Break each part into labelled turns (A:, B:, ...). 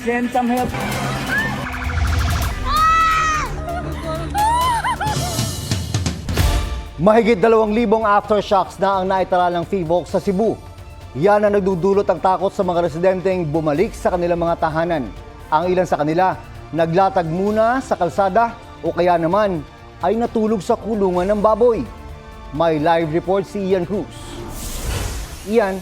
A: send some help.
B: Mahigit 2,000 aftershocks na ang naitala ng FIVOX sa Cebu. Yan ang nagdudulot ng takot sa mga residenteng bumalik sa kanilang mga tahanan. Ang ilan sa kanila, naglatag muna sa kalsada o kaya naman ay natulog sa kulungan ng baboy. May live report si Ian Cruz. Ian,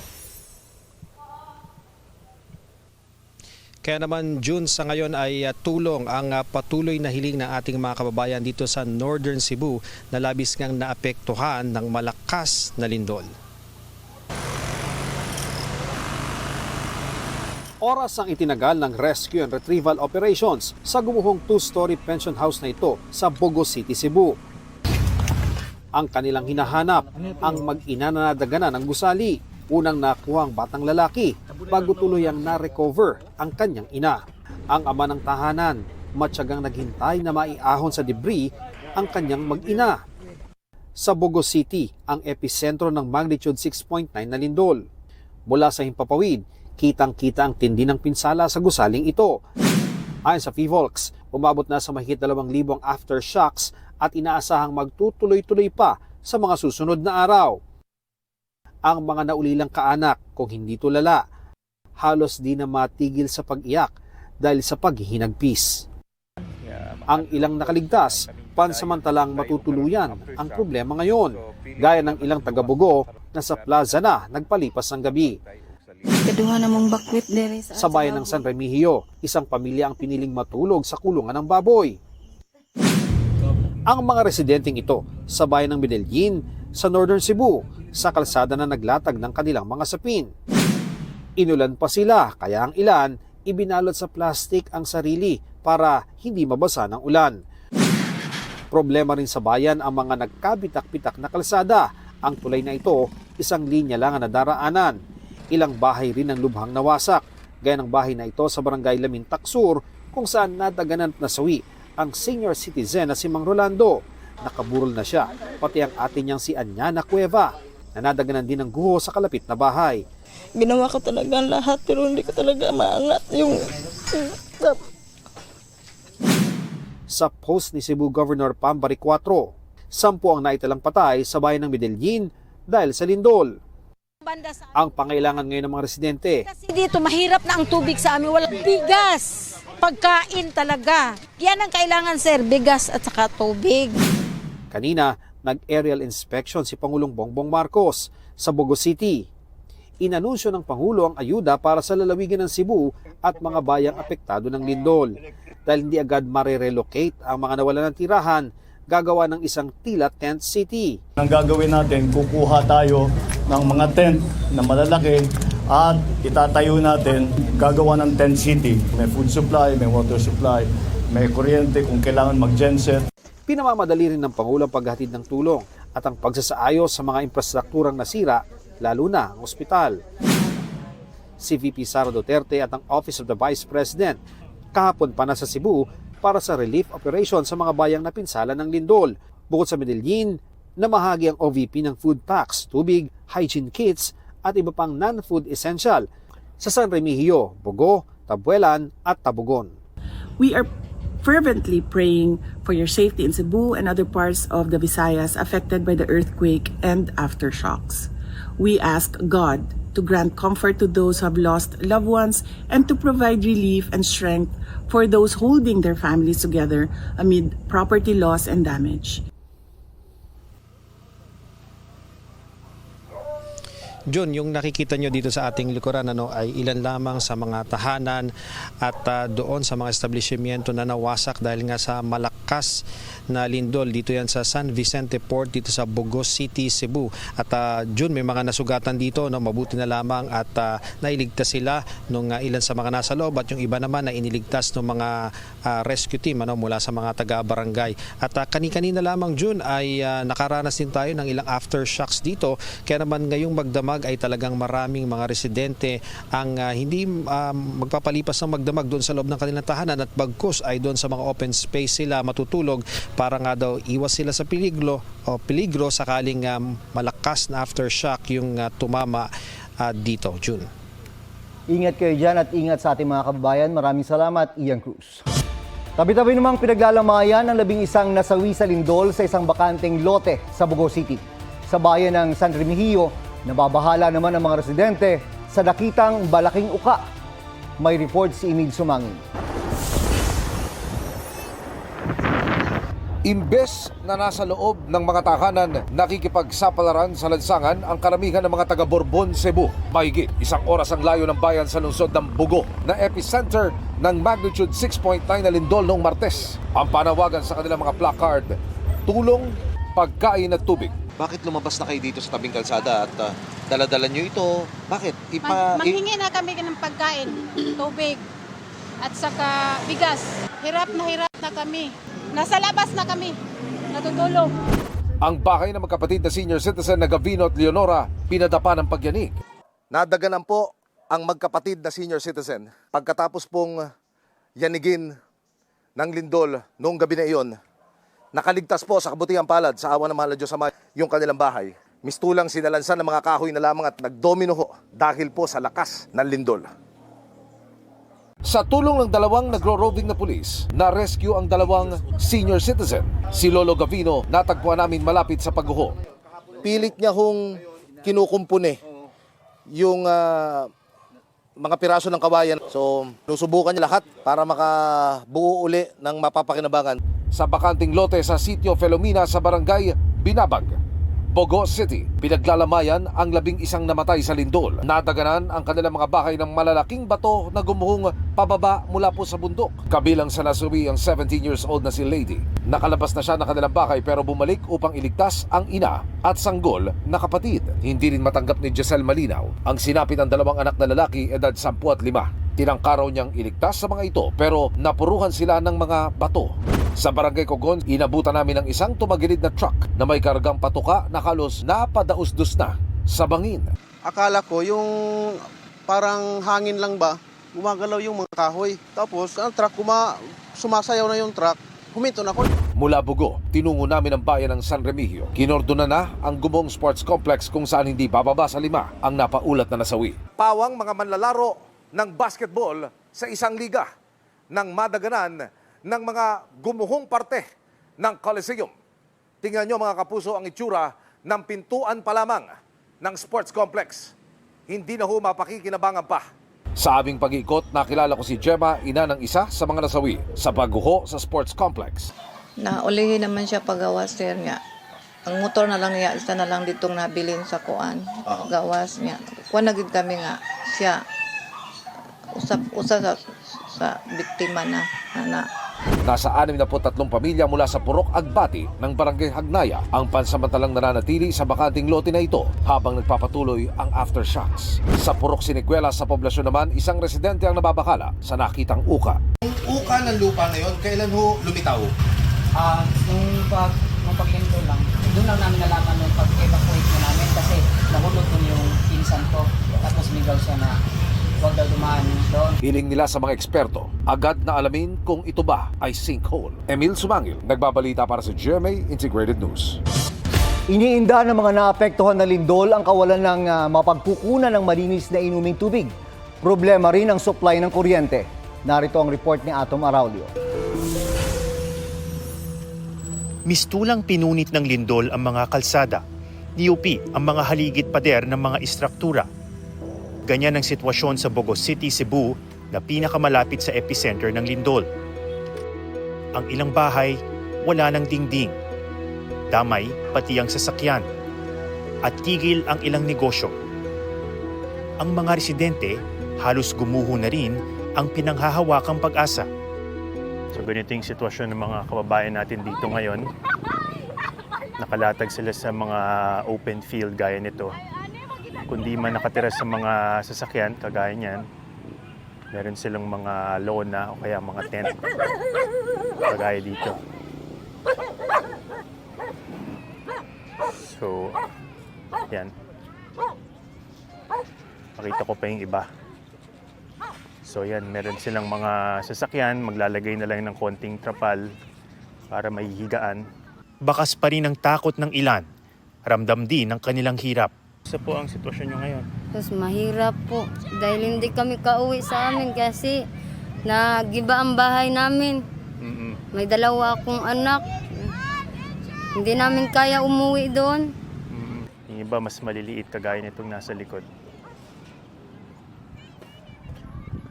C: Kaya naman June sa ngayon ay uh, tulong ang uh, patuloy na hiling ng ating mga kababayan dito sa Northern Cebu na labis ngang naapektuhan ng malakas na lindol. Oras ang itinagal ng rescue and retrieval operations sa gumuhong two-story pension house na ito sa Bogo City, Cebu. Ang kanilang hinahanap, ang mag-ina na nadaganan ng gusali. Unang nakuha ang batang lalaki bago tuluyang na-recover ang kanyang ina. Ang ama ng tahanan, matyagang naghintay na maiahon sa debris ang kanyang mag-ina. Sa Bogo City, ang episentro ng magnitude 6.9 na lindol. Mula sa himpapawid, kitang-kita ang tindi ng pinsala sa gusaling ito. Ayon sa FIVOLX, umabot na sa mahigit 2,000 aftershocks at inaasahang magtutuloy-tuloy pa sa mga susunod na araw. Ang mga naulilang kaanak, kung hindi tulala, halos di na matigil sa pag-iyak dahil sa paghihinagpis. Ang ilang nakaligtas, pansamantalang matutuluyan ang problema ngayon, gaya ng ilang taga-Bugo na sa plaza na nagpalipas ng gabi.
D: Kaduha namong bakwit dere sa
C: Sa bayan ng San Remigio, isang pamilya ang piniling matulog sa kulungan ng baboy. Ang mga residenteng ito sa bayan ng Medellin, sa Northern Cebu, sa kalsada na naglatag ng kanilang mga sapin. Inulan pa sila kaya ang ilan ibinalot sa plastik ang sarili para hindi mabasa ng ulan. Problema rin sa bayan ang mga nagkabitak-bitak na kalsada. Ang tulay na ito, isang linya lang ang nadaraanan. Ilang bahay rin ang lubhang nawasak, gaya ng bahay na ito sa barangay Lamin Taksur kung saan nadaganan at nasawi ang senior citizen na si Mang Rolando. Nakaburol na siya, pati ang ate niyang si Anyana Cueva na nadaganan din ng guho sa kalapit na bahay.
D: Ginawa ko talaga ang lahat pero hindi ko talaga maangat yung
C: Sa post ni Cebu Governor Pambari 4, sampu ang naitalang patay sa bayan ng Medellin dahil sa lindol.
E: banda sa
C: Ang pangailangan ngayon ng mga residente.
E: Kasi dito mahirap na ang tubig sa amin. Walang bigas. Pagkain talaga. Yan ang kailangan sir. Bigas at saka tubig
C: Kanina, nag-aerial inspection si Pangulong Bongbong Marcos sa Bogo City. Inanunsyo ng Pangulo ang ayuda para sa lalawigan ng Cebu at mga bayang apektado ng lindol. Dahil hindi agad marirelocate ang mga nawalan ng tirahan, gagawa ng isang tila tent city.
F: Ang gagawin natin, kukuha tayo ng mga tent na malalaki at itatayo natin, gagawa ng tent city. May food supply, may water supply, may kuryente kung kailangan mag-genset.
C: Pinamamadali rin ng Pangulo ang paghatid ng tulong at ang pagsasaayos sa mga infrastrukturang nasira, lalo na ang ospital. Si VP Sara Duterte at ang Office of the Vice President kahapon pa na sa Cebu para sa relief operation sa mga bayang napinsala ng lindol. Bukod sa Medellin, namahagi ang OVP ng food packs, tubig, hygiene kits at iba pang non-food essential sa San Remigio, Bogo, Tabuelan at Tabugon.
G: We are fervently praying for your safety in Cebu and other parts of the Visayas affected by the earthquake and aftershocks. We ask God to grant comfort to those who have lost loved ones and to provide relief and strength for those holding their families together amid property loss and damage.
C: John, yung nakikita nyo dito sa ating likuran ano, ay ilan lamang sa mga tahanan at ah, doon sa mga establishmento na nawasak dahil nga sa malakas na lindol. Dito yan sa San Vicente Port, dito sa Bogos City, Cebu. At ah, June, may mga nasugatan dito, no, mabuti na lamang at ah, nailigtas sila nung ah, ilan sa mga nasa loob at yung iba naman na iniligtas ng mga ah, rescue team ano, mula sa mga taga-barangay. At ah, kani-kanina lamang June ay ah, nakaranas din tayo ng ilang aftershocks dito. Kaya naman ngayong magdamag ay talagang maraming mga residente ang ah, hindi ah, magpapalipas ng magdamag doon sa loob ng kanilang tahanan at bagkus ay doon sa mga open space sila matutulog para nga daw iwas sila sa peligro o peligro sakaling ah, malakas na aftershock yung ah, tumama ah, dito, June.
B: Ingat kayo dyan at ingat sa ating mga kababayan. Maraming salamat, Ian Cruz. Tabi-tabi namang pinaglalamayan ang labing isang nasawi sa lindol sa isang bakanteng lote sa Bogo City. Sa bayan ng San Remigio, nababahala naman ang mga residente sa nakitang balaking uka. May report si Emil Sumangin.
A: Imbes na nasa loob ng mga tahanan, nakikipagsapalaran sa lansangan ang karamihan ng mga taga Borbon, Cebu. Mahigit isang oras ang layo ng bayan sa lungsod ng Bugo na epicenter ng magnitude 6.9 na lindol noong Martes. Ang panawagan sa kanilang mga placard, tulong, pagkain at tubig.
H: Bakit lumabas na kayo dito sa tabing kalsada at uh, daladala nyo ito? Bakit? Ipa,
I: Mag- manghingi na kami ng pagkain, tubig, at saka bigas. Hirap na hirap na kami. Nasa labas na kami. Natutulog.
A: Ang bahay ng magkapatid na senior citizen na Gavino at Leonora, pinadapa ng pagyanig.
H: Nadaganan po ang magkapatid na senior citizen pagkatapos pong yanigin ng lindol noong gabi na iyon. Nakaligtas po sa kabutihang palad sa awa ng mahal na Diyos Ama yung kanilang bahay. Mistulang sinalansan ng mga kahoy na lamang at nagdomino ho dahil po sa lakas ng lindol.
A: Sa tulong ng dalawang nagro-roving na pulis, na-rescue ang dalawang senior citizen. Si Lolo Gavino natagpuan namin malapit sa pagguho.
H: pilit niya hong kinukumpune yung ah, mga piraso ng kawayan. So, nusubukan niya lahat para makabuo uli ng mapapakinabangan.
A: Sa bakanting lote sa sitio Felomina sa barangay Binabag, Bogo City. Pinaglalamayan ang labing isang namatay sa lindol. Nadaganan ang kanilang mga bahay ng malalaking bato na gumuhong pababa mula po sa bundok. Kabilang sa nasuwi ang 17 years old na si Lady. Nakalabas na siya ng kanilang bahay pero bumalik upang iligtas ang ina at sanggol na kapatid. Hindi rin matanggap ni Giselle Malinaw ang sinapit ng dalawang anak na lalaki edad 10 at 5. Tinangkaraw niyang iligtas sa mga ito pero napuruhan sila ng mga bato. Sa barangay Cogon, inabutan namin ng isang tumagilid na truck na may kargang patuka na kalos napadausdos na sa bangin.
J: akala ko yung parang hangin lang ba, gumagalaw yung mga kahoy. Tapos ang truck, kuma, sumasayaw na yung truck, huminto na ako.
A: Mula Bugo, tinungo namin ang bayan ng San Remigio. Kinordona na ang Gumong Sports Complex kung saan hindi bababa sa lima ang napaulat na nasawi. Pawang mga manlalaro ng basketball sa isang liga ng madaganan ng mga gumuhong parte ng Coliseum. Tingnan nyo mga kapuso ang itsura ng pintuan pa lamang ng sports complex. Hindi na ho mapakikinabangan pa. Sa aming pag-ikot, nakilala ko si Gemma, ina ng isa sa mga nasawi sa pagguho sa sports complex.
D: Naulihin naman siya pagawas, sir nga. Ang motor na lang niya, isa na lang ditong nabilin sa kuan. Gawas niya. Kuan na kami nga siya usap usa sa, sa biktima na na
A: Nasa 63 pamilya mula sa Purok Agbati ng Barangay Hagnaya ang pansamantalang nananatili sa bakanting lote na ito habang nagpapatuloy ang aftershocks. Sa Purok Sinikwela sa poblasyon naman, isang residente ang nababakala sa nakitang uka.
H: Uka ng lupa na yon, kailan ho lumitaw?
K: Ah, nung pag nung paglingko lang, doon lang namin nalaman nung pag-evacuate na namin kasi nahulog yung pinsan ko. Tapos ligaw siya na huwag daw dumaan doon.
A: Hiling nila sa mga eksperto, agad na alamin kung ito ba ay sinkhole. Emil Sumangil, nagbabalita para sa GMA Integrated News.
B: Iniinda ng mga naapektuhan na lindol ang kawalan ng ah, mapagkukunan ng malinis na inuming tubig. Problema rin ang supply ng kuryente. Narito ang report ni Atom Araulio.
L: Mistulang pinunit ng lindol ang mga kalsada. Niupi ang mga haligid pader ng mga istruktura. Ganyan ang sitwasyon sa Bogo City, Cebu na pinakamalapit sa epicenter ng lindol. Ang ilang bahay, wala ng dingding. Damay pati ang sasakyan. At tigil ang ilang negosyo. Ang mga residente halos gumuho na rin ang pinanghahawakang pag-asa. So ganito yung sitwasyon ng mga kababayan natin dito ngayon. Nakalatag sila sa mga open field gaya nito. Kundi man nakatira sa mga sasakyan, kagaya niyan, meron silang mga lona o kaya mga tent. Kagaya dito. So, yan. Pakita ko pa yung iba. So yan, meron silang mga sasakyan, maglalagay na lang ng konting trapal para may higaan. Bakas pa rin ang takot ng ilan. Ramdam din ang kanilang hirap. Isa po ang sitwasyon nyo ngayon.
M: Tapos mahirap po dahil hindi kami kauwi sa amin kasi nagiba ang bahay namin. May dalawa akong anak. Hindi namin kaya umuwi doon.
L: Yung iba mas maliliit kagaya nitong nasa likod.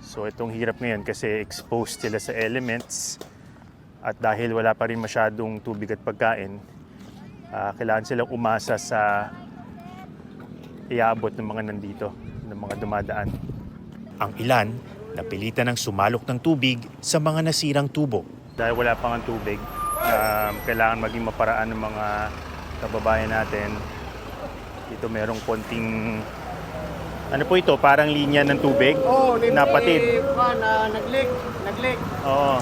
L: So itong hirap ngayon kasi exposed sila sa elements at dahil wala pa rin masyadong tubig at pagkain, ah, kailangan silang umasa sa iaabot ng mga nandito, ng mga dumadaan. Ang ilan, napilitan ng sumalok ng tubig sa mga nasirang tubo. Dahil wala pang ang tubig, um, kailangan maging maparaan ng mga kababayan natin. Dito merong konting ano po ito? Parang linya ng tubig?
J: Oh,
L: Napatid.
J: na nag-leak, nag-leak.
L: Oo.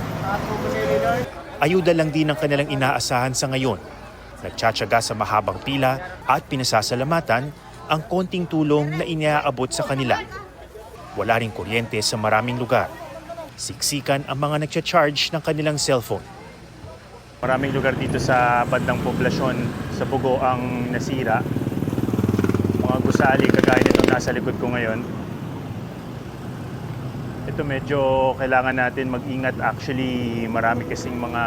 L: Ayuda lang din ang kanilang inaasahan sa ngayon. Nagtsatsaga sa mahabang pila at pinasasalamatan ang konting tulong na iniaabot sa kanila. Wala ring kuryente sa maraming lugar. Siksikan ang mga nagcha-charge ng kanilang cellphone. Maraming lugar dito sa bandang poblasyon sa Bugo ang nasira. Mga gusali kagaya nitong nasa likod ko ngayon. Ito medyo kailangan natin mag-ingat actually marami kasing mga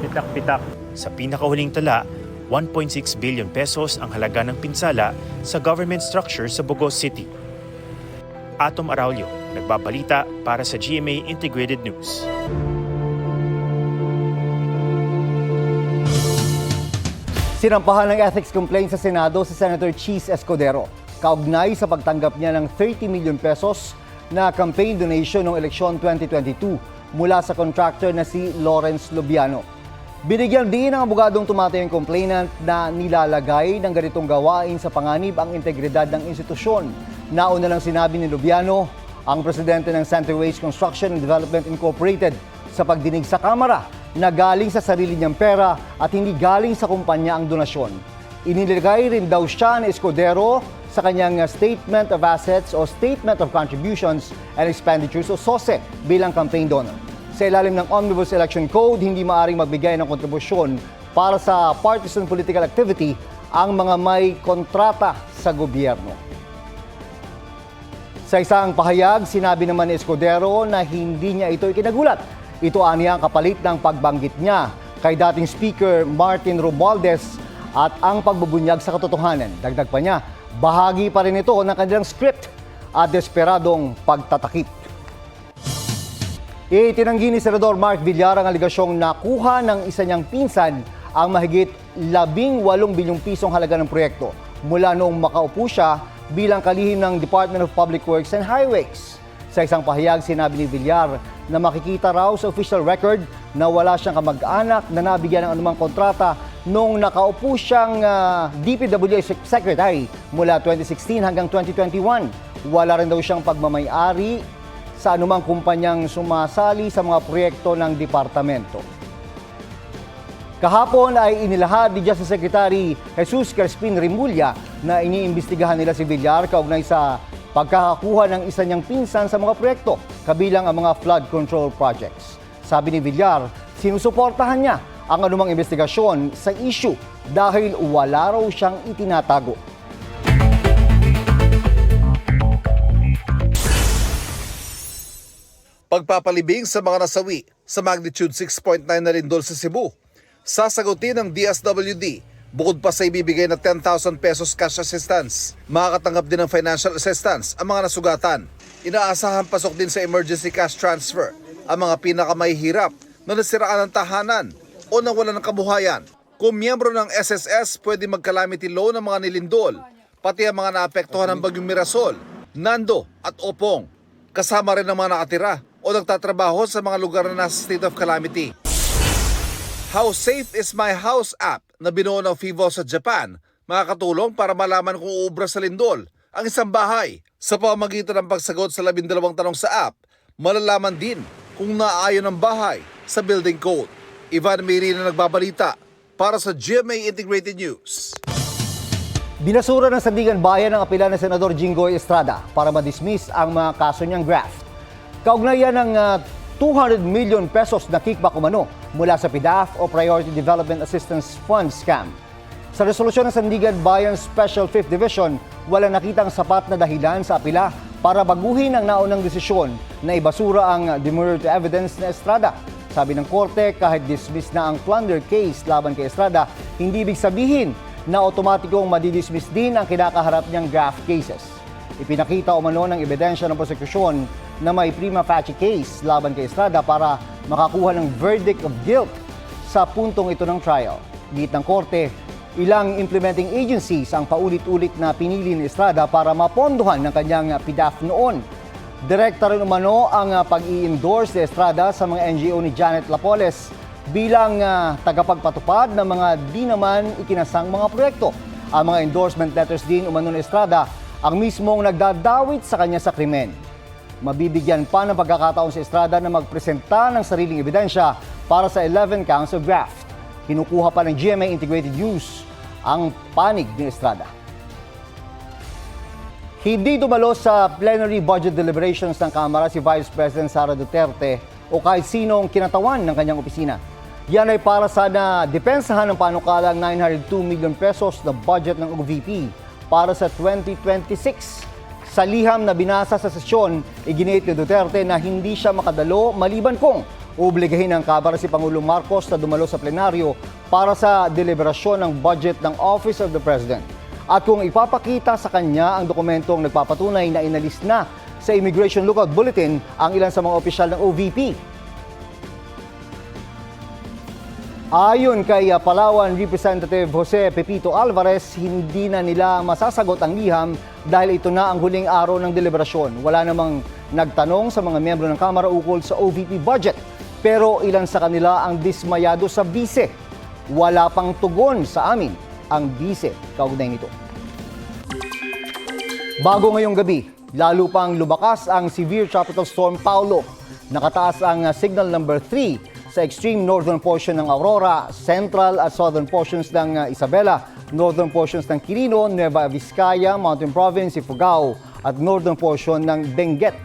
L: pitak-pitak. Sa pinakahuling tala, 1.6 billion pesos ang halaga ng pinsala sa government structure sa Bogos City. Atom Araulio, nagbabalita para sa GMA Integrated News.
B: Sinampahan ng ethics complaint sa Senado si Senator Cheese Escudero. Kaugnay sa pagtanggap niya ng 30 million pesos na campaign donation noong eleksyon 2022 mula sa contractor na si Lawrence Lubiano. Binigyan din ng abogadong tumatay ang complainant na nilalagay ng ganitong gawain sa panganib ang integridad ng institusyon. Nauna lang sinabi ni Lubiano, ang presidente ng Centerways Construction and Development Incorporated sa pagdinig sa Kamara na galing sa sarili niyang pera at hindi galing sa kumpanya ang donasyon. Inilagay rin daw siya ni Escudero sa kanyang Statement of Assets o Statement of Contributions and Expenditures o SOSE bilang campaign donor. Sa ilalim ng Omnibus Election Code, hindi maaring magbigay ng kontribusyon para sa partisan political activity ang mga may kontrata sa gobyerno. Sa isang pahayag, sinabi naman ni Escudero na hindi niya ito ikinagulat. Ito aniya ang kapalit ng pagbanggit niya kay dating Speaker Martin Romualdez at ang pagbubunyag sa katotohanan. Dagdag pa niya, bahagi pa rin ito ng kanilang script at desperadong pagtatakip. Itinanggi ni Senador Mark Villar ang aligasyong nakuha ng isa niyang pinsan ang mahigit 18 bilyong pisong halaga ng proyekto mula noong makaupo siya bilang kalihim ng Department of Public Works and Highways. Sa isang pahayag, sinabi ni Villar na makikita raw sa official record na wala siyang kamag-anak na nabigyan ng anumang kontrata noong nakaupo siyang ah, DPWH Secretary mula 2016 hanggang 2021. Wala rin daw siyang pagmamayari sa anumang kumpanyang sumasali sa mga proyekto ng departamento. Kahapon ay inilahad ni Justice Secretary Jesus Crispin Rimulya na iniimbestigahan nila si Villar kaugnay sa pagkakakuha ng isa niyang pinsan sa mga proyekto, kabilang ang mga flood control projects. Sabi ni Villar, sinusuportahan niya ang anumang investigasyon sa issue dahil wala raw siyang itinatago.
H: Pagpapalibing sa mga nasawi sa magnitude 6.9 na lindol sa Cebu. Sasagutin ng DSWD bukod pa sa ibibigay na 10,000 pesos cash assistance. Makakatanggap din ng financial assistance ang mga nasugatan. Inaasahan pasok din sa emergency cash transfer ang mga pinakamahihirap na nasiraan ng tahanan o nawalan ng kabuhayan. Kung miyembro ng SSS, pwede mag-calamity loan ng mga nilindol, pati ang mga naapektuhan ng bagyong Mirasol, Nando at Opong. Kasama rin ang mga nakatira o nagtatrabaho sa mga lugar na nasa state of calamity. How Safe is My House app na binuo ng FIVO sa Japan makakatulong para malaman kung uubra sa lindol ang isang bahay. Sa pamamagitan ng pagsagot sa labindalawang tanong sa app, malalaman din kung naaayon ang bahay sa building code. Ivan Miri na nagbabalita para sa GMA Integrated News.
B: Binasura ng Sandigan Bayan ang apela ng Senador Jinggoy Estrada para madismiss ang mga kaso niyang graft. Kaugnayan ng ah, 200 million pesos na kickback umano mula sa PDAF o Priority Development Assistance Fund scam. Sa resolusyon ng Sandigan Bayan Special 5th Division, wala nakitang sapat na dahilan sa apila para baguhin ang naunang desisyon na ibasura ang demurrer to evidence na Estrada. Sabi ng korte, kahit dismiss na ang plunder case laban kay Estrada, hindi ibig sabihin na otomatikong madidismiss din ang kinakaharap niyang graft cases. Ipinakita umano ng ebidensya ng prosekusyon na may prima facie case laban kay Estrada para makakuha ng verdict of guilt sa puntong ito ng trial. Git ng korte, ilang implementing agencies ang paulit-ulit na pinili ni Estrada para mapondohan ng kanyang PDAF noon. Direkta rin umano ang ah, pag-i-endorse ni Estrada sa mga NGO ni Janet Lapoles bilang ah, tagapagpatupad ng mga di naman ikinasang mga proyekto. Ang mga endorsement letters din umano ni Estrada ang mismong nagdadawit sa kanya sa krimen. Mabibigyan pa ng pagkakataon si Estrada na magpresenta ng sariling ebidensya para sa 11 counts of graft. Kinukuha pa ng GMA Integrated News ang panig ni Estrada. Hindi dumalo sa plenary budget deliberations ng Kamara si Vice President Sara Duterte o kahit sinong kinatawan ng kanyang opisina. Yan ay para sana depensahan ng panukalang 902 million pesos na budget ng OVP para sa 2026. Sa liham na binasa sa sesyon, iginit ni Duterte na hindi siya makadalo maliban kung obligahin ng Kamara si Pangulong Marcos na dumalo sa plenaryo para sa deliberasyon ng budget ng Office of the President. At kung ipapakita sa kanya ang dokumentong nagpapatunay na inalis na sa Immigration Lookout Bulletin ang ilan sa mga opisyal ng OVP. Ayon kay uh, Palawan Representative Jose Pepito Alvarez, hindi na nila masasagot ang liham dahil ito na ang huling araw ng deliberasyon. Wala namang nagtanong sa mga miyembro ng Kamara ukol sa OVP budget. Pero ilan sa kanila ang dismayado sa bise. Wala pang tugon sa amin ang bise kaugnay nito. Bago ngayong gabi, lalo pang lumakas ang severe tropical storm Paulo. Nakataas ang uh, signal number 3 sa extreme northern portion ng Aurora, central at southern portions ng uh, Isabela, northern portions ng Quirino, Nueva Vizcaya, Mountain Province, Ifugao, at northern portion ng Benguet.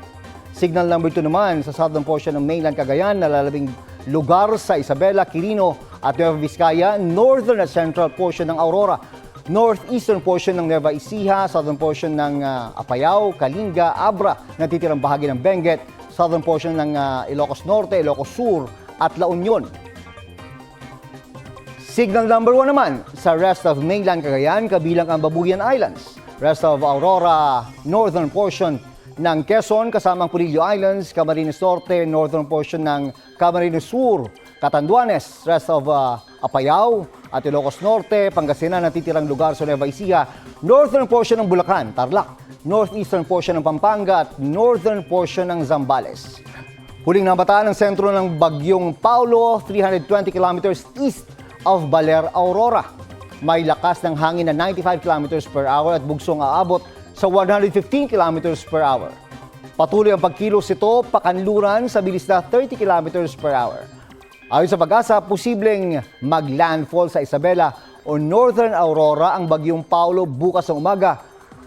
B: Signal number 2 naman sa southern portion ng mainland Cagayan, nalalabing lugar sa Isabela, Quirino, at Nueva Vizcaya, northern at central portion ng Aurora, northeastern portion ng Nueva Ecija, southern portion ng uh, Apayao, Kalinga, Abra, natitirang bahagi ng Benguet, southern portion ng uh, Ilocos Norte, Ilocos Sur, at La Union. Signal number 1 naman sa rest of mainland Cagayan kabilang ang Babuyan Islands, rest of Aurora, northern portion ng Quezon kasamang Purillo Islands, Camarines Norte, northern portion ng Camarines Sur, Catanduanes, rest of uh, Apayao at Ilocos Norte, Pangasinan natitirang lugar sa Nueva Ecija, northern portion ng Bulacan, Tarlac, northeastern portion ng Pampanga at northern portion ng Zambales. Huling nabataan ng sentro ng bagyong Paulo, 320 kilometers east of Baler, Aurora. May lakas ng hangin na 95 kilometers per hour at bugsong aabot sa 115 kilometers per hour. Patuloy ang pagkilos ito pakanluran sa bilis na 30 kilometers per hour. Ayon sa pag-asa, posibleng mag-landfall sa Isabela o Northern Aurora ang bagyong Paulo bukas ng umaga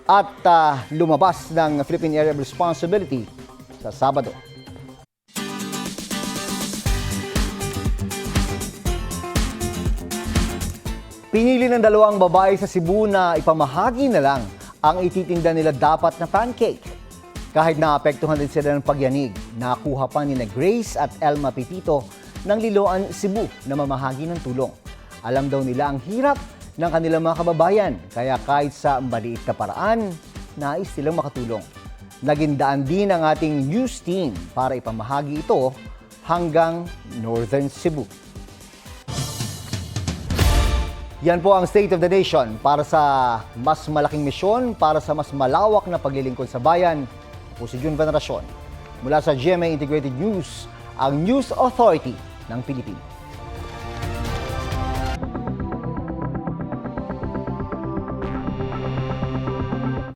B: at ah, lumabas ng Philippine Area of Responsibility sa Sabado. Pinili ng dalawang babae sa Cebu na ipamahagi na lang ang ititinda nila dapat na pancake. Kahit naapektuhan din sila ng pagyanig, nakuha pa ni Grace at Elma Pitito ng Liloan, Cebu na mamahagi ng tulong. Alam daw nila ang hirap ng kanilang mga kababayan, kaya kahit sa maliit na paraan, nais silang makatulong. Naging daan din ang ating news team para ipamahagi ito hanggang Northern Cebu. Yan po ang State of the Nation para sa mas malaking misyon, para sa mas malawak na paglilingkod sa bayan. Ako si Jun Veneracion. Mula sa GMA Integrated News, ang News Authority ng Pilipinas.